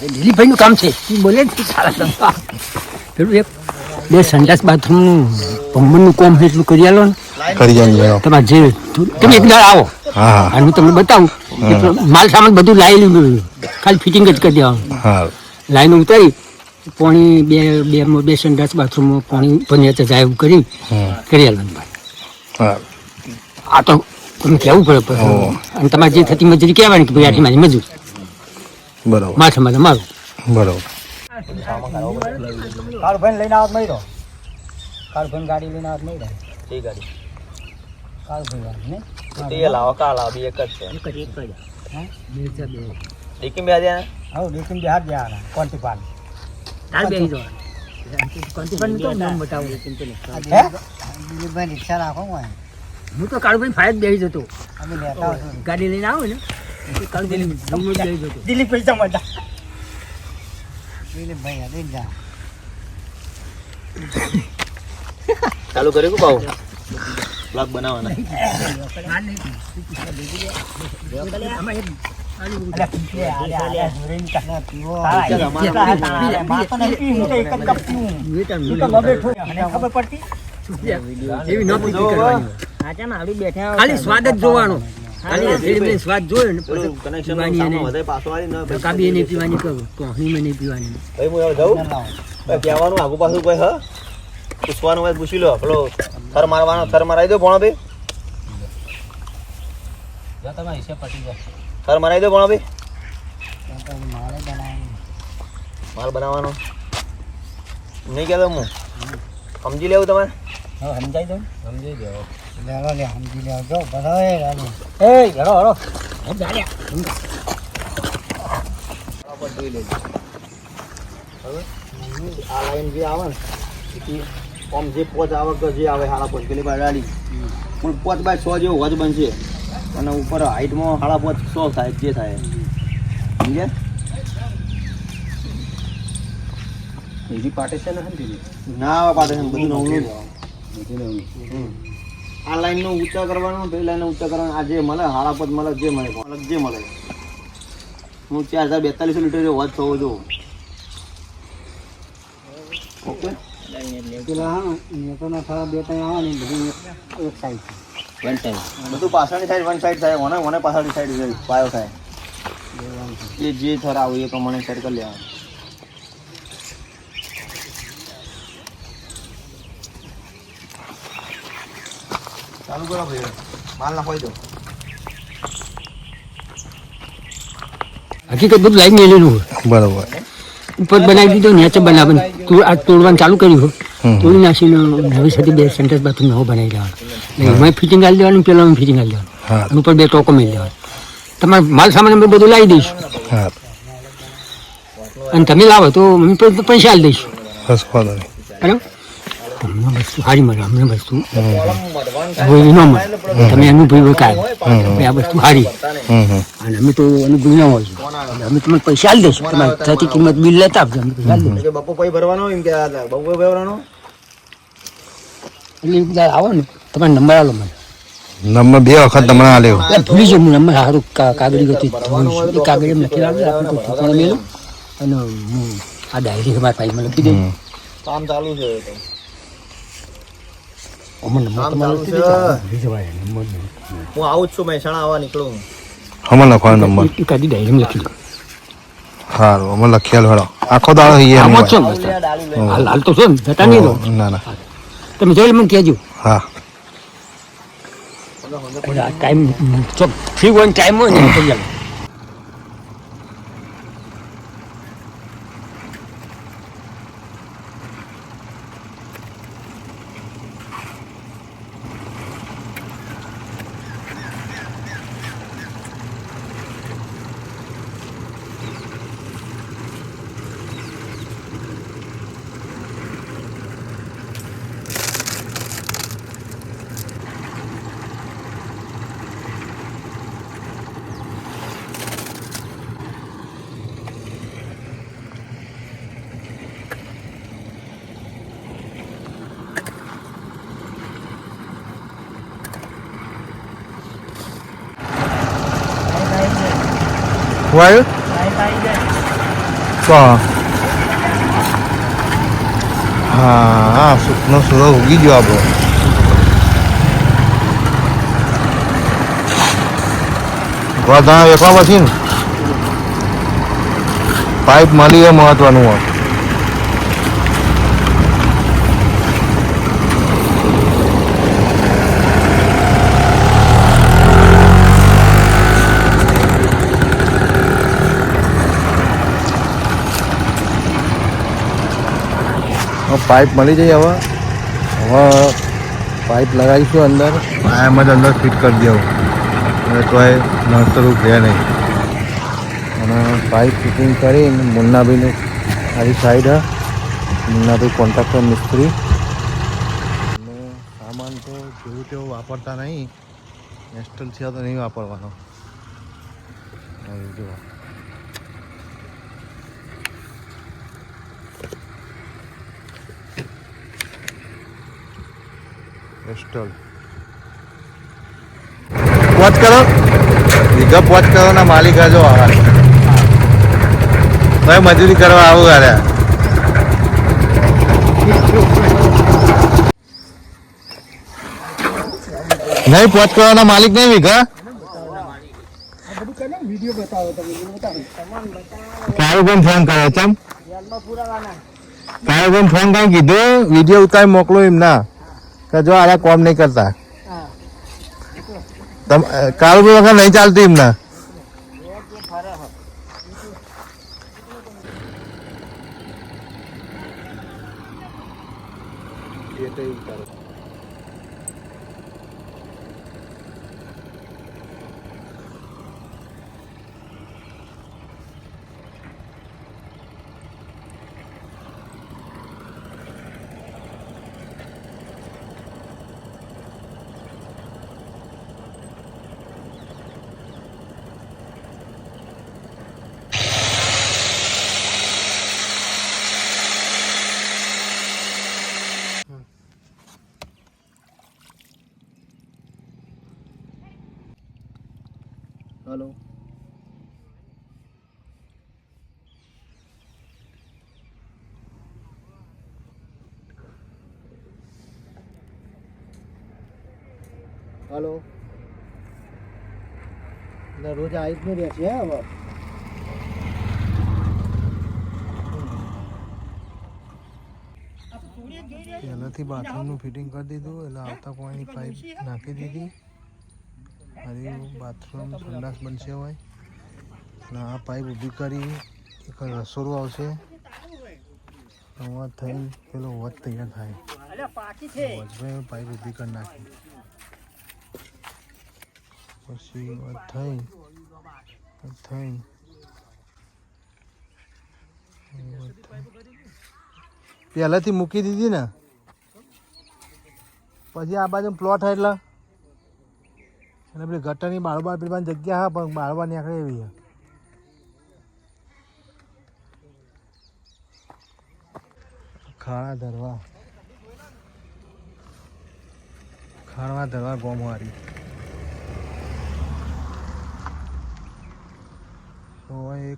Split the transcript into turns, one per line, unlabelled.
દિલીપભાઈ નું કામ છે. એ બોલે પેલું એક બે સંડાસ બાથરૂમનું ભમણનું કોમ એટલું કરી આલો ને.
કરી
તમારે જે તમે એક દાડ આવો.
હા
અને હું તમને બતાવું. માલ સામાન બધું લાવી લીધું ખાલી ફિટિંગ જ કરી દેવાનું. લાઈન ઉતારી પોણી બે બે બે સંડાસ બાથરૂમમાં પોણી પંચાયત જાય એવું કરી. કરી આલો ભાઈ. આ તો તમે કહેવું પડે. અને તમારે જે થતી મજૂરી કહેવાની કે ભાઈ આટલી મારી મજૂરી.
બરોબર.
માથે માથે મારું
બરોબર.
લઈને આવત નહીં રહો ગાડી લઈને આવત નહીં રહો
ગાડી.
ને
તે લાવો કા લાવો બે એક જ છે.
એક જ એક જ.
એકી બે આદ્યા
હવે ડેકીને બિહાર જવાના કોન્ટી પાન
તાર બેસી જવાનું. કોન્સ્ટેબલનું તો નામ બતાવું.
હે? દિલીપભાઈ રિક્ષા રાખો હું
હું તો કાળુભાઈ ફાયદ બેસી જતો.
અમે
ગાડી લઈને આવો ને. જા
ચાલુ કર્યું કે બાઉ બ્લોગ બનાવવાના.
ખાલી સ્વાદ જ જોવાનો. ખાલી રેડીમેડ સ્વાદ જોયો ને પછી
કનેક્શન વધારે પાછો આવી ને
કાબી નહીં પીવાની કહું કોહણીમાં નહીં પીવાની?
ભાઈ હું જાઉં? કહેવાનું આગુ પાછું ભાઈ હ? પૂછવાનું હોય પૂછી લો. પેલો થર મારવાનો થર મારાવી દો ભણો ભાઈ થર મારાવી દો ભણો ભાઈ માલ બનાવવાનો. નહીં કહેતો હું. સમજી લેવું તમારે?
સમજાઈ દઉં. સમજાઈ દેવો લેલો લે સમજી લેવો જો બધા એ લેલો એ હેરો હેરો
આ લાઈન જે આવે ને આમ જે પોચ આવક જે આવે હાડા પોચ પેલી બાય ડાલી પણ પોચ બાય સો જેવો વજ બનશે અને ઉપર હાઈટમાં હાડા પોચ સો થાય જે થાય સમજ્યા
બીજી પાર્ટીશન હતી
ના આવે પાટે બધું નવું હમ. આ લાઈનનું ઊંચા કરવાનો પેલી લાઈન ઊંચા કરવાનો. આ જે મળે હાડા પોચ મળે જે મળે અલગ જે મળે. હું ચાર હજાર બેતાલીસો લીટર વાત થવો જો ઓકે?
પેલા હા નેતાના થોડા બે ટાઈમ આવે બધી બધું સાઈડ વન સાઈડ
બધું પાછળની સાઈડ વન સાઈડ થાય ઓને ઓને પાછળની સાઈડ પાયો થાય. એ જે થરા આવું એ પ્રમાણે સેટ કરી લેવાનું. ચાલુ કરો ભાઈ માલ નાખવાઈ દો
હકીકત બધું લાઈન મેલેલું હોય
બરોબર
ઉપર બનાવી દીધો નીચે બનાવવાનું તું આ તોડવાનું ચાલુ કર્યું. તોડી નાખીને નવી સાથે બે સેન્ટર બાથરૂમ નવો બનાવી દેવાનો એમાં ફિટિંગ આલી દેવાનું પેલા ફિટિંગ આવી દેવાનું ઉપર બે ટોકો મેળ દેવાનું તમારે માલ સામાન અમે બધું લાવી દઈશું અને તમે લાવો તો અમે પૈસા આલી દઈશું બરાબર અમને વસ્તુ સારી મળે અમને વસ્તુ કોઈ ન મળે તમે અનુભવી હોય કાંઈ આ વસ્તુ સારી
હમ હમ.
અને અમે તો અનુભવી ન હોય અમે તમને પૈસા આપી દઈશું. તમારે થતી કિંમત બિલ લેતા આપજો. અમે પૈસા આપી દઈશું.
બપો પૈ ભરવાનો એમ કે બપો ભરવાનો?
એટલે બધા આવો ને. તમારે નંબર આલો મને.
નંબર બે વખત તમને આલ્યો.
ભૂલી જાઉં નંબર સારું કાગળી ગતિ કાગળી એમ લખી લાવજો આપણે કોઈ ઠેકાણે મેલું અને હું આ ડાયરી અમારા મને લખી દઉં.
કામ ચાલુ છે તો
અમર નંબર
કામ
તમારે
ચાલુ
લખી
છે.
દેજો. ભૂલી જવાય નંબર નહીં.
હું આવું જ છું મહેસાણા આવવા નીકળું
હમણાં લખવાનો નંબર.
એ કાદી ડાયરીમાં લખી દઉં
સારું અમે લખી આલો આખો દાડો થઈ
આમાં છો હાલ હાલ તો છો ને જતા નહીં
ના ના.
તમે જોઈ મને કહેજો.
હા.
ટાઈમ જો ફ્રી હોય ટાઈમ હોય ને કરી આલો.
વાયુ તો હા હા સુખનો સુરો ઉગી ગયો આપણો ગોધાણા વેચવા પછી ને પાઇપ મળી એ મહત્વનું હોય પાઇપ મળી જાય હવે. હવે પાઇપ લગાવીશું અંદર. એમ જ અંદર ફિટ કરી દેવું. એટલે તોય નડતરું રહે નહીં. અને પાઇપ ફિટિંગ કરીને મુન્નાભાઈનું મારી સાઈડ મુન્નાભાઈ કોન્ટ્રાક્ટર મિસ્ત્રી. અને સામાન તો જેવું તેવું વાપરતા નહીં. નેસ્ટલ છે તો નહીં વાપરવાનો. આવી એસ્ટલ. પોચ કરો. બીજા પોચ કરો ના માલિક આજો આવા. ભાઈ, મજૂરી કરવા આવું અરે નહીં પોચ કરવાના માલિક નહીં વિઘા પણ ફોન કર્યો ફોન કઈ કીધું વીડિયો ઉતારી મોકલો એમ ના કે જો આરા કોમ નહીં કરતા. તમ બી વખત નહીં ચાલતું એમના. હલો.
હલો. એટલે રોજ આવીશ ને રહે છે હવે?
પહેલાંથી બાથરૂમનું ફિટિંગ કરી દીધું, એટલે આવતા કોઈની પાઇપ નાખી દીધી. હવે બાથરૂમ સંડાસ બનશે હોય. અને આ પાઇપ ઊભી કરી, એક રસોડું આવશે. વધ થઈને પેલો વધ તૈયાર થાય. વચમાં પાઇપ ઊભી કરી નાખી. પછી થઈ થઈ. પહેલાંથી મૂકી દીધી ને. પછી આ બાજુ પ્લોટ એટલે? અને પેલી ગટરની બાળબાર પેલી જગ્યા હા, પણ બાળવા નીકળે એવી છે ખાણા ધરવા. ખાણવા ધરવા ગોમવારી તો એક